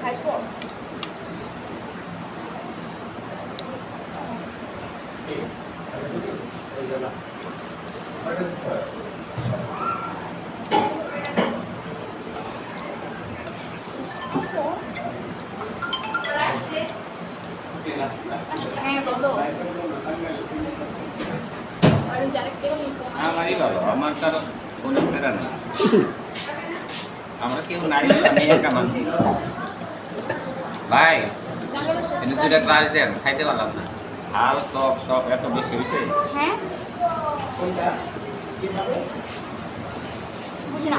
খাইছো হ্যাঁ বলো আর যারা কেউ ফোন আমারই ভালো আমার কারও কোনো ফেরা নেই। আমরা কেউ নারী আমি একা মানুষ। ভাই তিনি দুটা ক্লাস দেন খাইতে পারলাম না। ঝাল টক সব এত বেশি হয়েছে? হ্যাঁ? বুঝি না।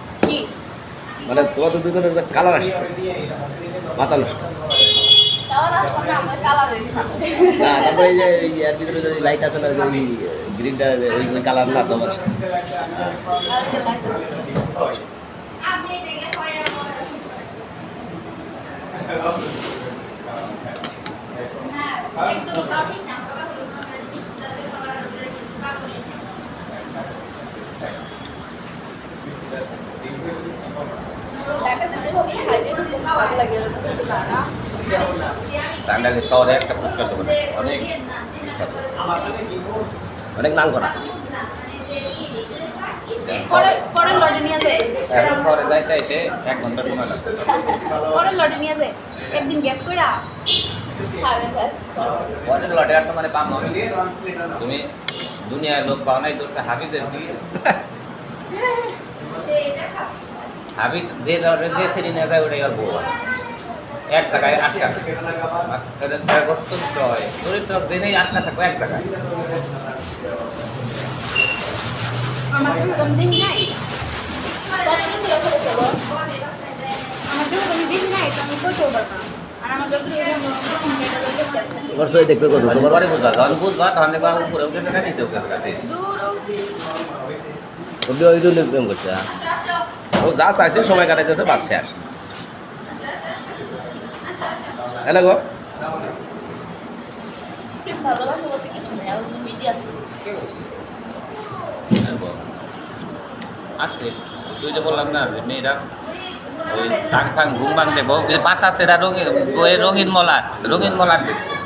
মানে তোমাদের দুজনের যে কালার আসছে, মাথা নষ্ট। তারপরে এই যে এর ভিতরে যে লাইট আছে না, ওই গ্রিনটা ওই কালার না তোমার আর যে লাইট আছে দেখাতে যে হোক খাইতে যদি ভালো লাগে এরকম কিছু না না টাঙ্গাইলের শহরে একটা ফুচকা দোকান অনেক অনেক নাম করা এক ঘণ্টা সময় একদিন গ্যাপ করে খাবেন স্যার পরের লটে আর তোমার পাম হবে তুমি দুনিয়ার লোক পাও নাই তোর হাবিজের কি হাবিজ যে যে শ্রেণি নেওয়া যায় ওটাই আর বউ এক জায়গায় আটকা চরিত্র হয়। চরিত্র দিনেই আটকা থাকবে এক জায়গায় আমার তো কম দিন নাই। আমার তো কম দিন নাই আমি করতেও পারব আর আমার যত দেখবে কত। তোমার তোমার বুঝবা। যখন বুঝবা তখন দেখবা উপরে উঠে টাকা নিচে উঠে টাকা দূর ওই জন্য প্রেম করছে। ও যা চাইছে, সময় কাটাইতেছে বাস শেষ গো ভালোবাসা বলতে কিছু নেই আমার মিডিয়া আসে তুই যে বললাম না মেয়েরা ওই টাং ঘুম ভাঙতে বউ রঙিন রঙিন রঙিন মলা দেখতে